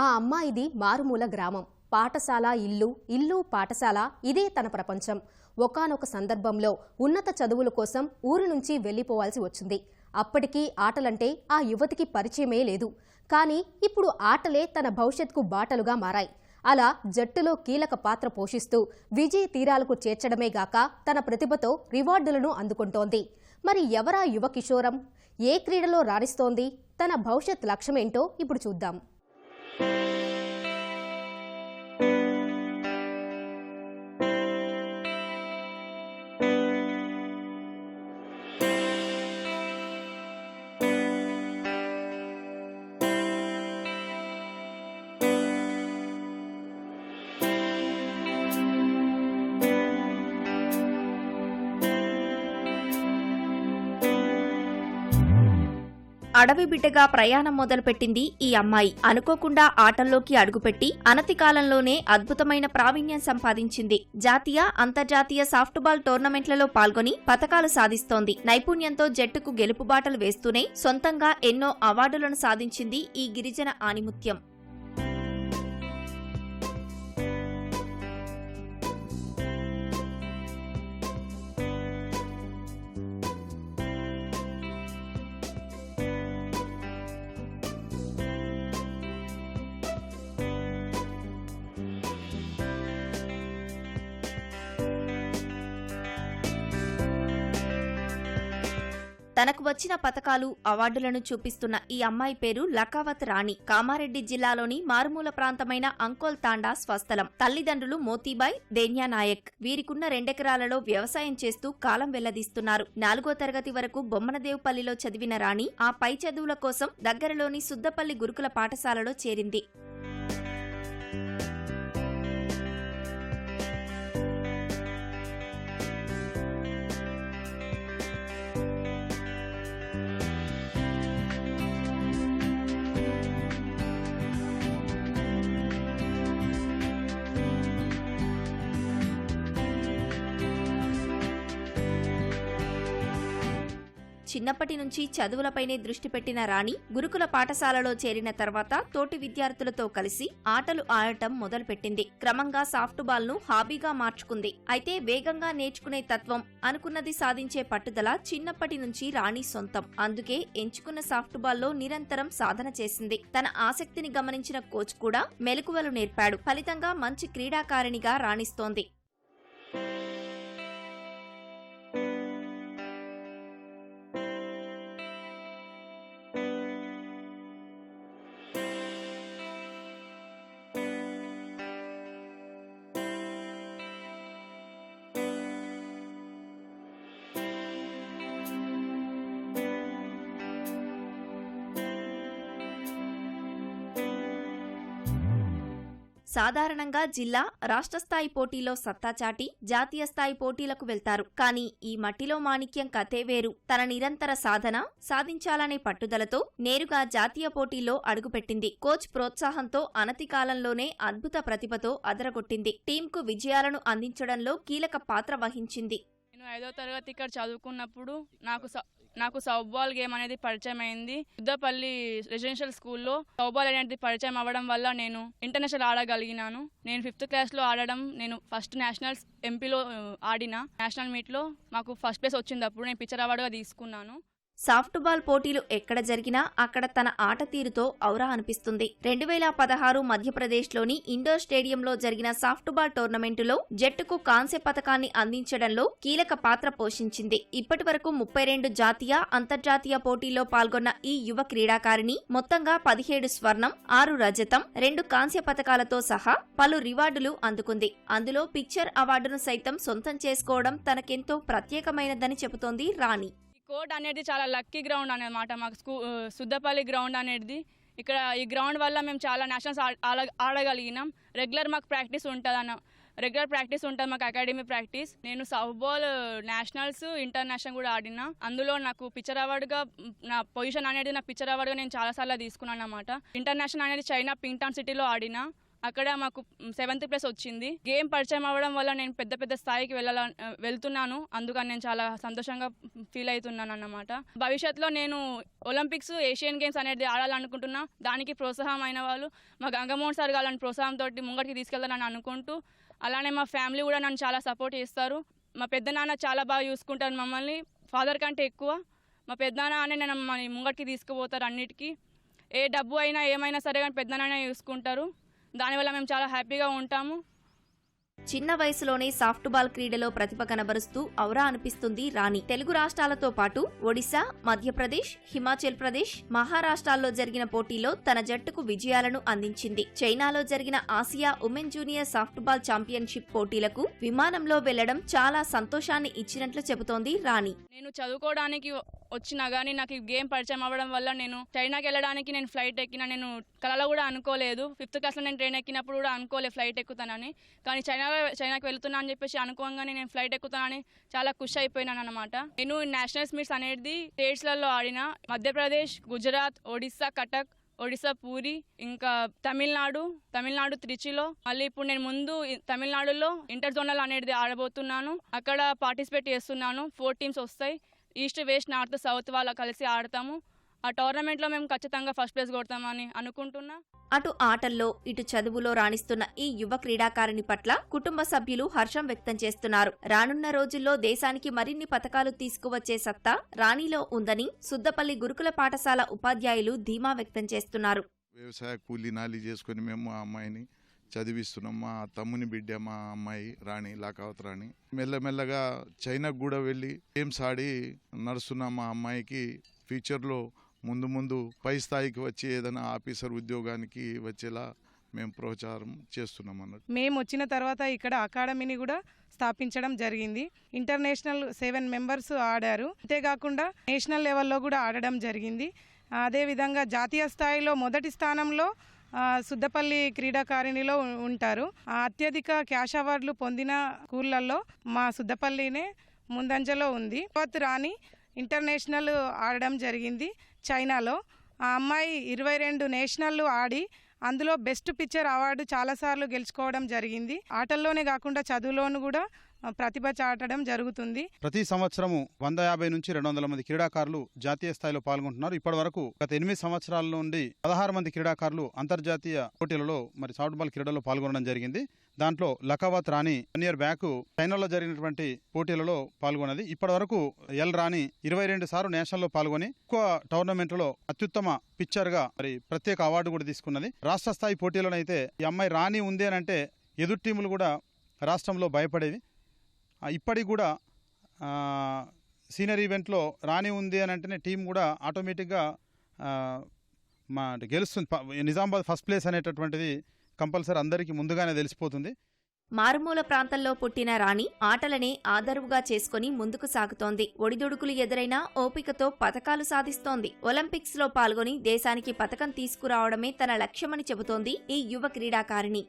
ఆ అమ్మాయిది మారుమూల గ్రామం. పాఠశాల ఇల్లు ఇల్లు పాఠశాల ఇదే తన ప్రపంచం. ఒకానొక సందర్భంలో ఉన్నత చదువుల కోసం ఊరు నుంచి వెళ్ళిపోవాల్సి వచ్చింది. అప్పటికీ ఆటలంటే ఆ యువతికి పరిచయమే లేదు. కానీ ఇప్పుడు ఆటలే తన భవిష్యత్కు బాటలుగా మారాయి. అలా జట్టులో కీలక పాత్ర పోషిస్తూ విజయ తీరాలకు చేర్చడమే గాక తన ప్రతిభతో రివార్డులను అందుకుంటోంది. మరి ఎవరా యువ కిషోరం? ఏ క్రీడలో రాణిస్తోంది? తన భవిష్యత్ లక్ష్యమేంటో ఇప్పుడు చూద్దాం. Bye. అడవి బిడ్డగా ప్రయాణం మొదలుపెట్టింది ఈ అమ్మాయి. అనుకోకుండా ఆటల్లోకి అడుగుపెట్టి అనతి కాలంలోనే అద్భుతమైన ప్రావీణ్యం సంపాదించింది. జాతీయ అంతర్జాతీయ సాఫ్ట్బాల్ టోర్నమెంట్లలో పాల్గొని పథకాలు సాధిస్తోంది. నైపుణ్యంతో జట్టుకు గెలుపుబాటలు వేస్తూనే సొంతంగా ఎన్నో అవార్డులను సాధించింది ఈ గిరిజన ఆణిముత్యం. తనకు వచ్చిన పథకాలు అవార్డులను చూపిస్తున్న ఈ అమ్మాయి పేరు లకావత్ రాణి. కామారెడ్డి జిల్లాలోని మారుమూల ప్రాంతమైన అంకోల్ తాండా స్వస్థలం. తల్లిదండ్రులు మోతీబాయ్ దేన్యా నాయక్. వీరికున్న రెండెకరాలలో వ్యవసాయం చేస్తూ కాలం వెల్లదీస్తున్నారు నాలుగో తరగతి వరకు బొమ్మనదేవ్పల్లిలో చదివిన రాణి ఆ పై చదువుల కోసం దగ్గరలోని సుద్దపల్లి గురుకుల పాఠశాలలో చేరింది. చిన్నప్పటి నుంచి చదువులపైనే దృష్టి పెట్టిన రాణి గురుకుల పాఠశాలలో చేరిన తర్వాత తోటి విద్యార్థులతో కలిసి ఆటలు ఆడటం మొదలుపెట్టింది. క్రమంగా సాఫ్ట్ బాల్ను హాబీగా మార్చుకుంది. అయితే వేగంగా నేర్చుకునే తత్వం అనుకున్నది సాధించే పట్టుదల చిన్నప్పటి నుంచి రాణి సొంతం. అందుకే ఎంచుకున్న సాఫ్ట్ బాల్లో నిరంతరం సాధన చేసింది. తన ఆసక్తిని గమనించిన కోచ్ కూడా మెలకువలు నేర్పాడు. ఫలితంగా మంచి క్రీడాకారిణిగా రాణిస్తోంది. సాధారణంగా జిల్లా రాష్ట్ర స్థాయి పోటీలో సత్తా చాటి జాతీయ స్థాయి పోటీలకు వెళ్తారు. కానీ ఈ మట్టిలో మాణిక్యం కథే వేరు. తన నిరంతర సాధన సాధించాలనే పట్టుదలతో నేరుగా జాతీయ పోటీలో అడుగుపెట్టింది. కోచ్ ప్రోత్సాహంతో అనతి కాలంలోనే అద్భుత ప్రతిభతో అదరగొట్టింది. టీంకు విజయాలను అందించడంలో కీలక పాత్ర వహించింది. నేను ఐదో తరగతి ఇక్కడ చదువుకున్నప్పుడు నాకు నాకు సౌబాల్ గేమ్ అనేది పరిచయం అయింది. యుద్ధపల్లి రెసిడెన్షియల్ స్కూల్లో సౌబాల్ అనేది పరిచయం అవ్వడం వల్ల నేను ఇంటర్నేషనల్ ఆడగలిగినాను. నేను ఫిఫ్త్ క్లాస్లో ఆడడం నేను ఫస్ట్ నేషనల్స్ ఎంపీలో ఆడిన. నేషనల్ మీట్లో మాకు ఫస్ట్ ప్లేస్ వచ్చింది అప్పుడు నేను పిక్చర్ అవార్డుగా తీసుకున్నాను. సాఫ్ట్ బాల్ పోటీలు ఎక్కడ జరిగినా అక్కడ తన ఆట తీరుతో ఔరా అనిపిస్తుంది. రెండు వేల పదహారు మధ్యప్రదేశ్లోని ఇండోర్ స్టేడియంలో జరిగిన సాఫ్ట్ బాల్ టోర్నమెంటులో జట్టుకు కాంస్య పథకాన్ని అందించడంలో కీలక పాత్ర పోషించింది. ఇప్పటి వరకు ముప్పై రెండు జాతీయ అంతర్జాతీయ పోటీల్లో పాల్గొన్న ఈ యువ క్రీడాకారిణి మొత్తంగా పదిహేడు స్వర్ణం ఆరు రజతం రెండు కాంస్య పథకాలతో సహా పలు రివార్డులు అందుకుంది. అందులో పిక్చర్ అవార్డును సైతం సొంతం చేసుకోవడం తనకెంతో ప్రత్యేకమైనదని చెబుతోంది రాణి. కోర్ట్ అనేది చాలా లక్కీ గ్రౌండ్ అనమాట మాకు స్కూ సుద్దపల్లి గ్రౌండ్ అనేది. ఇక్కడ ఈ గ్రౌండ్ వల్ల మేము చాలా నేషనల్స్ ఆడ- ఆడ- ఆడగలిగినాం. రెగ్యులర్ మాకు ప్రాక్టీస్ ఉంటుంది అన్న రెగ్యులర్ ప్రాక్టీస్ ఉంటుంది మాకు అకాడమీ ప్రాక్టీస్. నేను సౌత్ బాల్ నేషనల్స్ ఇంటర్నేషనల్ కూడా ఆడినా. అందులో నాకు పిక్చర్ అవార్డుగా నా పొజిషన్ అనేది నా పిక్చర్ అవార్డుగా నేను చాలాసార్లు తీసుకున్నాను అనమాట ఇంటర్నేషనల్ అనేది చైనా పింగ్టాన్ సిటీలో ఆడినా. అక్కడ మాకు సెవెంత్ ప్లేస్ వచ్చింది. గేమ్ పరిచయం అవ్వడం వల్ల నేను పెద్ద పెద్ద స్థాయికి వెళ్ళాల వెళ్తున్నాను. అందుకని నేను చాలా సంతోషంగా ఫీల్ అవుతున్నాను అన్నమాట. భవిష్యత్తులో నేను ఒలింపిక్స్ ఏషియన్ గేమ్స్ అనేది ఆడాలనుకుంటున్నా. దానికి ప్రోత్సాహం అయిన వాళ్ళు మా గంగమోహన్ సార్ గారు ప్రోత్సాహంతో ముంగటికి తీసుకెళ్తానని అనుకుంటూ అలానే మా ఫ్యామిలీ కూడా నన్ను చాలా సపోర్ట్ చేస్తారు. మా పెద్దనాన్న చాలా బాగా చూసుకుంటారు మమ్మల్ని. ఫాదర్ కంటే ఎక్కువ మా పెద్దనాన్న అనే నన్ను ముంగటికి తీసుకుపోతారు అన్నిటికీ. ఏ డబ్బు అయినా ఏమైనా సరే కానీ పెద్దనాన్న చూసుకుంటారు. దానివల్ల మేము చాలా హ్యాపీగా ఉంటాము. చిన్న వయసులోనే సాఫ్ట్ బాల్ క్రీడలో ప్రతిభ కనబరుస్తూ ఔరా అనిపిస్తుంది రాణి. తెలుగు రాష్ట్రాలతో పాటు ఒడిశా మధ్యప్రదేశ్ హిమాచల్ ప్రదేశ్ మహారాష్ట్రాల్లో జరిగిన పోటీలో తన జట్టుకు విజయాలను అందించింది. చైనాలో జరిగిన Asia women junior softball championship పోటీలకు విమానంలో వెళ్ళడం చాలా సంతోషాన్ని ఇచ్చినట్లు చెబుతోంది రాణి. నేను చదువుకోవడానికి వచ్చినా కానీ నాకు ఈ గేమ్ పరిచయం అవ్వడం వల్ల నేను చైనాకి వెళ్ళడానికి నేను ఫ్లైట్ ఎక్కిన నేను కలలో కూడా అనుకోలేదు. ఫిఫ్త్ క్లాస్లో నేను ట్రైన్ ఎక్కినప్పుడు కూడా అనుకోలేదు ఫ్లైట్ ఎక్కుతానని. కానీ చైనా చైనాకి వెళ్తున్నా అని చెప్పేసి అనుకోగానే నేను ఫ్లైట్ ఎక్కుతానని చాలా ఖుషి అయిపోయినాను అనమాట నేను నేషనల్స్ మీట్స్ అనేది స్టేట్స్లలో ఆడిన మధ్యప్రదేశ్ గుజరాత్ ఒడిస్సా కటక్ ఒడిశా పూరి ఇంకా తమిళనాడు తమిళనాడు త్రిచిలో మళ్ళీ ఇప్పుడు నేను ముందు తమిళనాడులో ఇంటర్ జోనల్ అనేది ఆడబోతున్నాను. అక్కడ పార్టిసిపేట్ చేస్తున్నాను. ఫోర్ టీమ్స్ వస్తాయి. ఈస్ట్ వెస్ట్ నార్త్ సౌత్ వాళ్ళ కలిసి ఆడతాము. ఆ టోర్నమెంట్లో మేము ఖచ్చితంగా ఫస్ట్ ప్లేస్ కొడతామని అనుకుంటున్నా. అటు ఆటల్లో ఇటు చదువులో రాణిస్తున్న ఈ యువ క్రీడాకారిణి పట్ల కుటుంబ సభ్యులు హర్షం వ్యక్తం చేస్తున్నారు. రానున్న రోజుల్లో దేశానికి మరిన్ని పథకాలు తీసుకువచ్చే సత్తా రాణిలో ఉందని సుద్దపల్లి గురుకుల పాఠశాల ఉపాధ్యాయులు ధీమా వ్యక్తం చేస్తున్నారు. వ్యవసాయ కూలీ నాలి చేసుకొని మేము మా అమ్మాయిని చదివిస్తున్నాం. మా తమ్ముని బిడ్డ మా అమ్మాయి రాణి లాకావత్ రాణి. మెల్లమెల్లగా చైనాకు కూడా వెళ్ళి గేమ్స్ ఆడి నడుస్తున్న మా అమ్మాయికి ఫ్యూచర్లో ముందు ముందు పై స్థాయికి వచ్చి ఏదైనా ఆఫీసర్ ఉద్యోగానికి వచ్చేలా మేము ప్రోత్సాహం చేస్తున్నాం అన్నట్టు. మేము వచ్చిన తర్వాత ఇక్కడ అకాడమీని కూడా స్థాపించడం జరిగింది. ఇంటర్నేషనల్ సెవెన్ మెంబర్స్ ఆడారు. అంతేకాకుండా నేషనల్ లెవెల్లో కూడా ఆడడం జరిగింది. అదేవిధంగా జాతీయ స్థాయిలో మొదటి స్థానంలో సుద్దపల్లి క్రీడాకారిణిలో ఉంటారు. అత్యధిక క్యాష్ అవార్డులు పొందిన స్కూళ్ళల్లో మా సుద్దపల్లినే ముందంజలో ఉంది. రాణి ఇంటర్నేషనల్ ఆడడం జరిగింది చైనాలో. ఆ అమ్మాయి ఇరవై రెండు నేషనల్ ఆడి అందులో బెస్ట్ పిక్చర్ అవార్డు చాలాసార్లు గెలుచుకోవడం జరిగింది. ఆటల్లోనే కాకుండా చదువులోను కూడా ప్రతిభ చాటడం జరుగుతుంది. ప్రతి సంవత్సరము వంద యాభై నుంచి రెండు వందల మంది క్రీడాకారులు జాతీయ స్థాయిలో పాల్గొంటున్నారు. ఇప్పటి వరకు గత ఎనిమిది సంవత్సరాల నుండి పదహారు మంది క్రీడాకారులు అంతర్జాతీయ పోటీలలో మరి సాఫ్ట్ బాల్ క్రీడలో పాల్గొనడం జరిగింది. దాంట్లో Lakavath Rani one year back చైనాలో జరిగినటువంటి పోటీలలో పాల్గొన్నది. ఇప్పటి వరకు ఎల్ రాణి ఇరవై రెండు సార్లు నేషనల్లో పాల్గొని ఎక్కువ టోర్నమెంట్లలో అత్యుత్తమ పిక్చర్గా మరి ప్రత్యేక అవార్డు కూడా తీసుకున్నది. రాష్ట్ర స్థాయి పోటీలోనైతే ఈ అమ్మాయి రాణి ఉంది అని అంటే ఎదురు టీములు కూడా రాష్ట్రంలో భయపడేవి. ఇప్పటికి కూడా సీనియర్ ఈవెంట్లో రాని ఉంది అని అంటేనే టీం కూడా ఆటోమేటిక్గా మా గెలుస్తుంది. నిజామాబాద్ ఫస్ట్ ప్లేస్ అనేటటువంటిది కంపల్సరీ అందరికీ ముందుగానే తెలిసిపోతుంది. మారుమూల ప్రాంతంలో పుట్టిన రాణి ఆటలనే ఆదరువుగా చేసుకుని ముందుకు సాగుతోంది. ఒడిదుడుకులు ఎదురైనా ఓపికతో పథకాలు సాధిస్తోంది. ఒలింపిక్స్లో పాల్గొని దేశానికి పథకం తీసుకురావడమే తన లక్ష్యమని చెబుతోంది ఈ యువ క్రీడాకారిణి.